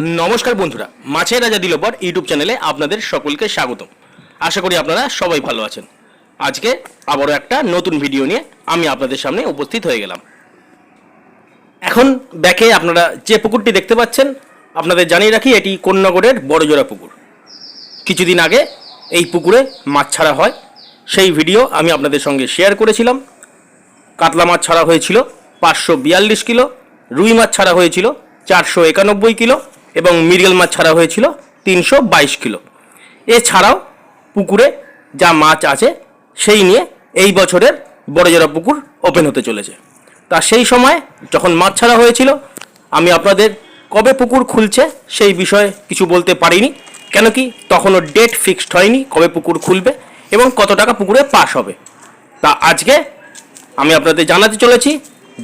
নমস্কার বন্ধুরা, মাছের রাজা দিলবর ইউটিউব চ্যানেলে আপনাদের সকলকে স্বাগতম। আশা করি আপনারা সবাই ভালো আছেন। আজকে আবারও একটা নতুন ভিডিও নিয়ে আমি আপনাদের সামনে উপস্থিত হয়ে গেলাম। এখন ব্যাকে আপনারা যে পুকুরটি দেখতে পাচ্ছেন, আপনাদের জানিয়ে রাখি এটি কোন্নগরের বড়জোড়া পুকুর। কিছুদিন আগে এই পুকুরে মাছ ছাড়া হয়, সেই ভিডিও আমি আপনাদের সঙ্গে শেয়ার করেছিলাম। কাতলা মাছ ছাড়া হয়েছিল পাঁচশো বিয়াল্লিশ কিলো, রুই মাছ ছাড়া হয়েছিল চারশো একানব্বই কিলো এবং মিরিয়াল মাছ ছাড়া হয়েছিল তিনশো বাইশ কিলো। এছাড়াও পুকুরে যা মাছ আছে, সেই নিয়ে এই বছরের বড়জোড়া পুকুর ওপেন হতে চলেছে। তা সেই সময় যখন মাছ ছাড়া হয়েছিল, আমি আপনাদের কবে পুকুর খুলছে সেই বিষয়ে কিছু বলতে পারিনি। কেন কি তখনও ডেট ফিক্সড হয়নি কবে পুকুর খুলবে এবং কত টাকা পুকুরে পাস হবে। তা আজকে আমি আপনাদের জানাতে চলেছি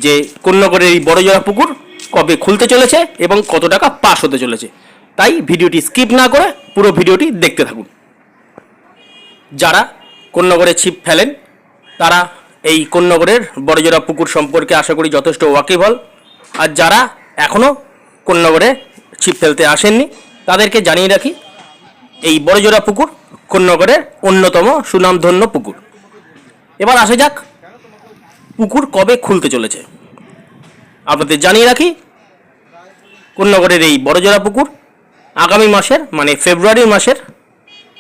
যে কন্যাগরের এই বড়জোড়া পুকুর কবে খুলতে চলেছে এবং কত টাকা পাস হতে চলেছে। তাই ভিডিওটি স্কিপ না করে পুরো ভিডিওটি দেখতে থাকুন। যারা কন্যাগরে ছিপ ফেলেন, তারা এই কন্যাগরের বড়জোড়া পুকুর সম্পর্কে আশা করি যথেষ্ট ওয়াকিবল আর যারা এখনও কন্যাগরে ছিপ ফেলতে আসেননি, তাদেরকে জানিয়ে রাখি, এই বড়জোড়া পুকুর কন্যাগরের অন্যতম সুনামধন্য পুকুর। এবার আসা যাক, পুকুর কবে খুলতে চলেছে। আপনাদের জানিয়ে রাখি কন্যাগরের এই বড়জোড়া পুকুর আগামী মাসের মানে ফেব্রুয়ারি মাসের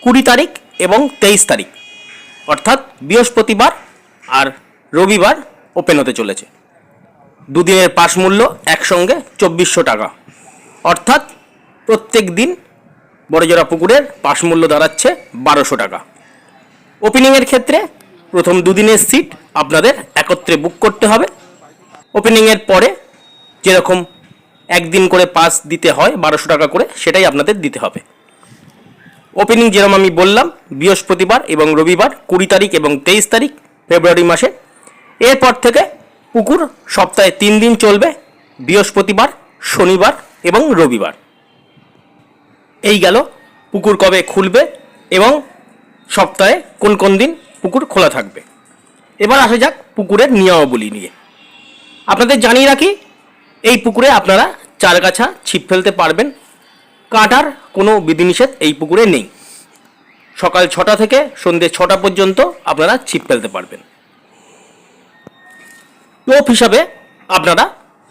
কুড়ি তারিখ এবং তেইশ তারিখ, অর্থাৎ বৃহস্পতিবার আর রবিবার ওপেন হতে চলেছে। দুদিনের পাস মূল্য একসঙ্গে চব্বিশশো টাকা। অর্থাৎ প্রত্যেক দিন বড়জোড়া পুকুরের পাস মূল্য দাঁড়াচ্ছে বারোশো টাকা। ওপেনিংয়ের ক্ষেত্রে প্রথম দুদিনের সিট আপনাদের একত্রে বুক করতে হবে। ওপেনিংয়ের পরে যেরকম একদিন করে পাস দিতে হয় বারোশো টাকা করে, সেটাই আপনাদের দিতে হবে। ওপেনিং যেরকম আমি বললাম, বৃহস্পতিবার এবং রবিবার, কুড়ি তারিখ এবং তেইশ তারিখ, ফেব্রুয়ারি মাসে। এরপর থেকে পুকুর সপ্তাহে তিন দিন চলবে, বৃহস্পতিবার, শনিবার এবং রবিবার। এই গেল পুকুর কবে খুলবে এবং সপ্তাহে কোন কোন দিন পুকুর খোলা থাকবে। এবার আসা যাক পুকুরের নিয়মাবলী নিয়ে। আপনাদের জানিয়ে রাখি, এই পুকুরে আপনারা চারগাছা ছিপ ফেলতে পারবেন। কাটার কোনো বিধিনিষেধ এই পুকুরে নেই। সকাল ছটা থেকে সন্ধ্যে ছটা পর্যন্ত আপনারা ছিপ ফেলতে পারবেন। টোপ হিসাবে আপনারা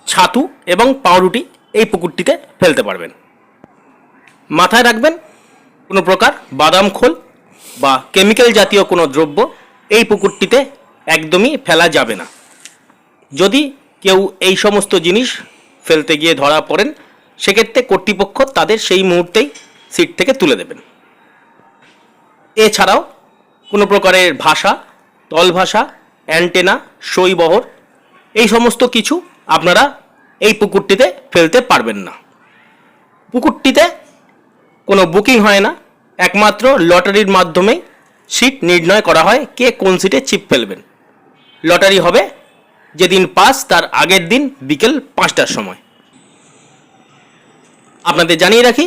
ছাতু এবং পাউরুটি এই পুকুরটিতে ফেলতে পারবেন। মাথায় রাখবেন, কোনো প্রকার বাদাম খোল বা কেমিক্যাল জাতীয় কোনো দ্রব্য এই পুকুরটিতে একদমই ফেলা যাবে না। যদি কেউ এই সমস্ত জিনিস ফেলতে গিয়ে ধরা পড়েন, সেক্ষেত্রে কর্তৃপক্ষ তাদের সেই মুহূর্তেই সিট থেকে তুলে দেবেন। এছাড়াও কোনো প্রকারের ভাষা তল ভাষা অ্যান্টেনা সইবহর এই সমস্ত কিছু আপনারা এই পুকুরটিতে ফেলতে পারবেন না। পুকুরটিতে কোনো বুকিং হয় না, একমাত্র লটারির মাধ্যমেই সিট নির্ণয় করা হয় কে কোন সিটে চিপ ফেলবেন। লটারি হবে যেদিন পাস, তার আগের দিন বিকেল পাঁচটার সময়। আপনাদের জানিয়ে রাখি,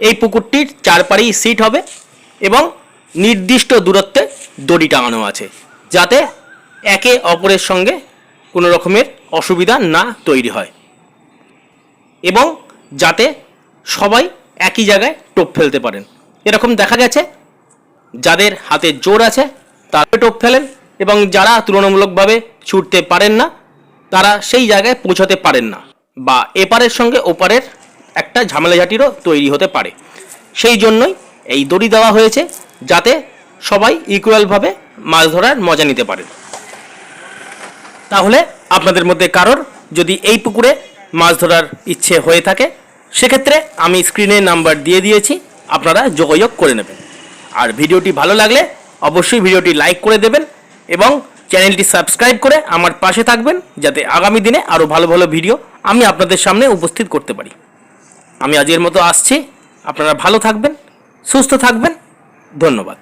এই পুকুরটির চারপাড়েই সিট হবে এবং নির্দিষ্ট দূরত্বে দড়ি টাঙানো আছে, যাতে একে অপরের সঙ্গে কোনো রকমের অসুবিধা না তৈরি হয় এবং যাতে সবাই একই জায়গায় টোপ ফেলতে পারেন। এরকম দেখা গেছে, যাদের হাতে জোর আছে তারা টোপ ফেলেন। এবং যারা তুলনামূলকভাবে ছুটতে পারেন না, তারা সেই জায়গায় পৌঁছাতে পারেন না বা এপারের সঙ্গে ওপারের একটা ঝামেলাঝাটিরও তৈরি হতে পারে। সেই জন্যই এই দড়ি দেওয়া হয়েছে যাতে সবাই ইকুয়ালভাবে মাছ ধরার মজা নিতে পারেন তাহলে আপনাদের মধ্যে কারোর যদি এই পুকুরে মাছ ধরার ইচ্ছে হয়ে থাকে, সেক্ষেত্রে আমি স্ক্রিনে নাম্বার দিয়ে দিয়েছি, আপনারা যোগাযোগ করে নেবেন। আর ভিডিওটি ভালো লাগলে অবশ্যই ভিডিওটি লাইক করে দেবেন এবং চ্যানেলটি সাবস্ক্রাইব করে আমার পাশে থাকবেন যাতে আগামী দিনে আরও ভালো ভালো ভিডিও আমি আপনাদের সামনে উপস্থিত করতে পারি। আমি আজকের মতো আসছি। আপনারা ভালো থাকবেন, সুস্থ থাকবেন। ধন্যবাদ।